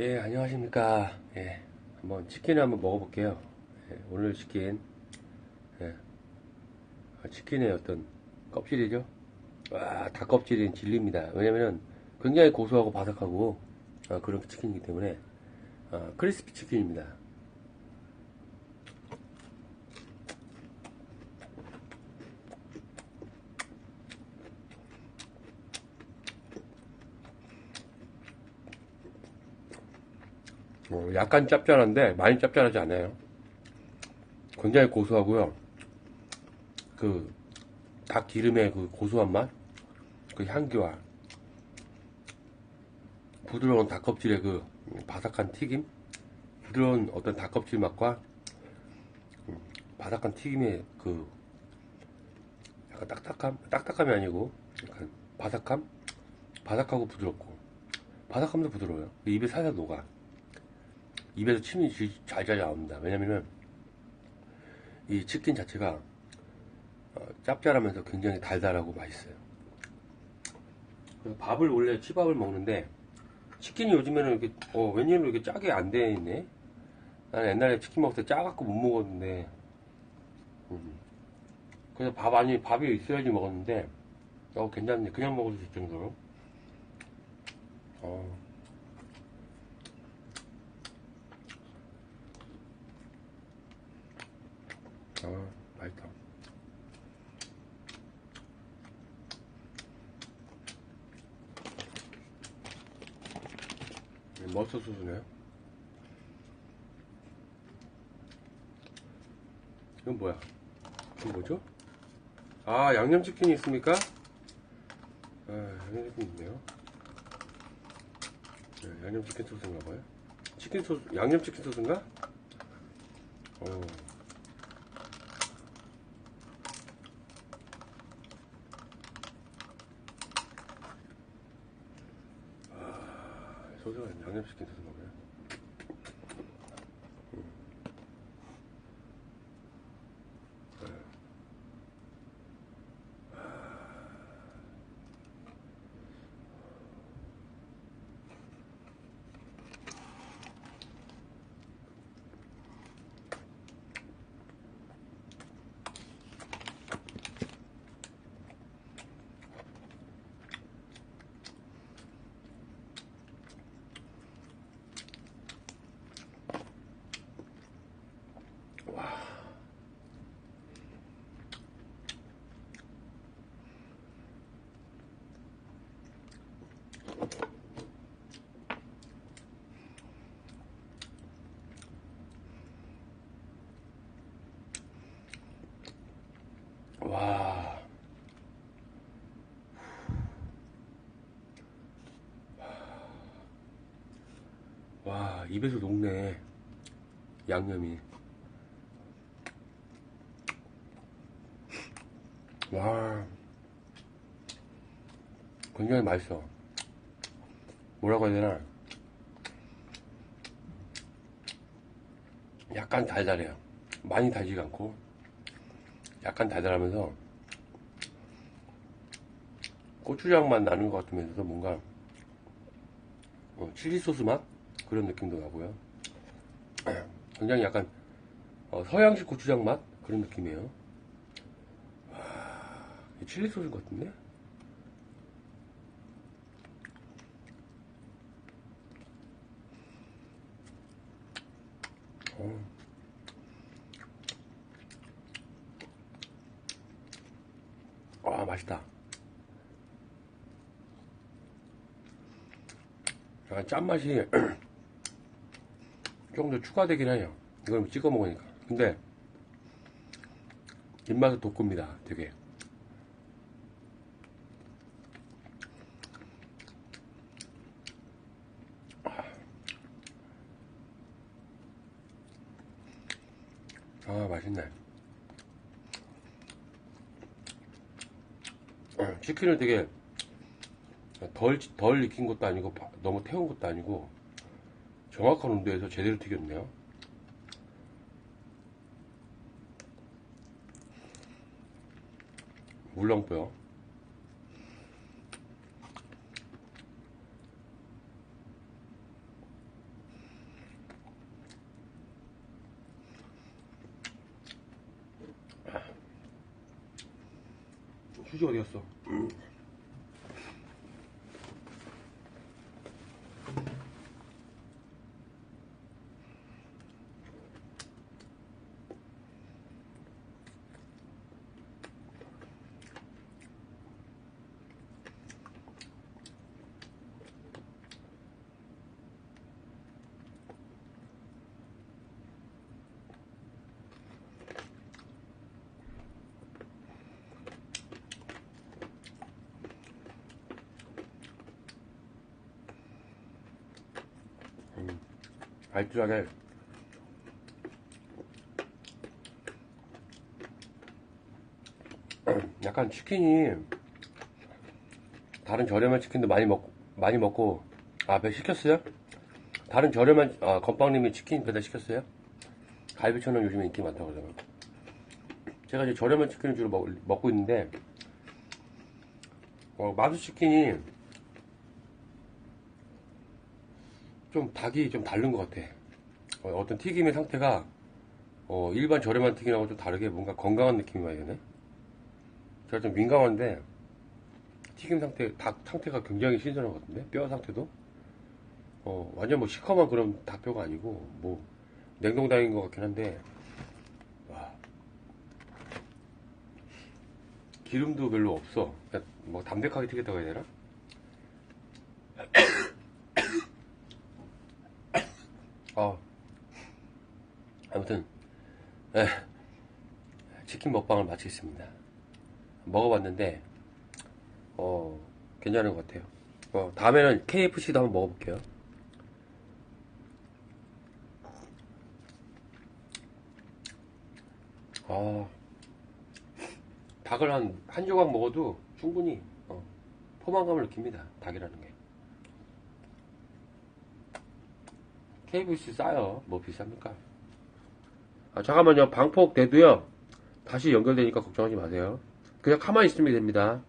예, 안녕하십니까. 예, 한번 치킨을 한번 먹어볼게요. 예, 오늘 치킨. 예, 아, 치킨의 어떤 껍질이죠? 와, 닭껍질은 진리입니다. 왜냐면 굉장히 고소하고 바삭하고 아, 그런 치킨이기 때문에 아, 크리스피 치킨입니다. 어, 약간 짭짤한데 많이 짭짤하지 않아요. 굉장히 고소하고요. 그 닭 기름의 그 고소한 맛, 그 향기와 부드러운 닭껍질의 그 바삭한 튀김, 부드러운 어떤 닭껍질 맛과 음, 바삭한 튀김의 그 약간 딱딱함, 딱딱함이 아니고 약간 바삭함, 바삭하고 부드럽고 바삭함도 부드러워요. 입에 살살 녹아. 입에서 침이 잘잘 나옵니다. 왜냐면은 이 치킨 자체가 어, 짭짤하면서 굉장히 달달하고 맛있어요. 밥을 원래 치밥을 먹는데 치킨이 요즘에는 이렇게 어, 웬일로 이렇게 짜게 안 돼 있네. 나는 옛날에 치킨 먹을 때 짜갖고 못 먹었는데 음. 그래서 밥 아니 밥이 있어야지 먹었는데 어 괜찮네. 그냥 수 있을 정도로. 어. 아, 맛있다. 머스터 소스네요. 이건 뭐야? 이건 뭐죠? 아, 양념치킨이 있습니까? 아, 양념치킨 있네요. 네, 양념치킨 소스인가 봐요. 치킨 소스, 양념치킨 소스인가? 어. 양념치킨 소스 먹어요. 음. 네. 와. 와, 입에서 녹네. 양념이. 와. 굉장히 맛있어. 뭐라고 해야 되나? 약간 달달해요. 많이 달지가 않고. 약간 달달하면서 고추장 맛 나는 것 같으면서도 뭔가 어, 칠리 소스 맛 그런 느낌도 나고요. 굉장히 약간 어, 서양식 고추장 맛 그런 느낌이에요. 와, 칠리 소스 같은데? 어. 아 맛있다 아, 짠맛이 조금 더 추가되긴 해요. 이걸 찍어 먹으니까. 근데 입맛을 돋굽니다 되게. 아 맛있네. 어, 치킨을 되게 덜, 덜 익힌 것도 아니고 바- 너무 태운 것도 아니고 정확한 온도에서 제대로 튀겼네요. 물렁뼈. 아. 휴지 어디갔어? 알뜰하게 약간 치킨이 다른 저렴한 치킨도 많이 먹 많이 먹고 아 배 시켰어요? 다른 저렴한 아 건빵님이 치킨 배달 시켰어요? 갈비천은 요즘에 인기 많다고 그러잖아. 제가 이제 저렴한 치킨을 주로 먹, 먹고 있는데 어, 마수 치킨이 좀 닭이 좀 다른 것 같아. 어, 떤 튀김의 상태가 어, 일반 저렴한 튀김하고 좀 다르게 뭔가 건강한 느낌이 많이 드네. 제가 좀 민감한데 튀김 상태, 닭 상태가 굉장히 신선한 것 같은데 뼈 상태도 어, 완전 뭐 시커먼 그런 닭뼈가 아니고 뭐 냉동닭인 것 같긴 한데 와 기름도 별로 없어. 그냥 뭐 담백하게 튀겼다고 해야 되나? 아 아무튼 에, 치킨 먹방을 마치겠습니다. 먹어봤는데 어 괜찮은 것 같아요. 어, 다음에는 KFC도 한번 먹어볼게요. 아 닭을 한 한 조각 먹어도 충분히 어, 포만감을 느낍니다. 닭이라는 게. KFC 싸요. 뭐 비쌉니까? 아, 잠깐만요. 방폭 돼도요. 다시 연결되니까 걱정하지 마세요. 그냥 가만히 있으면 됩니다.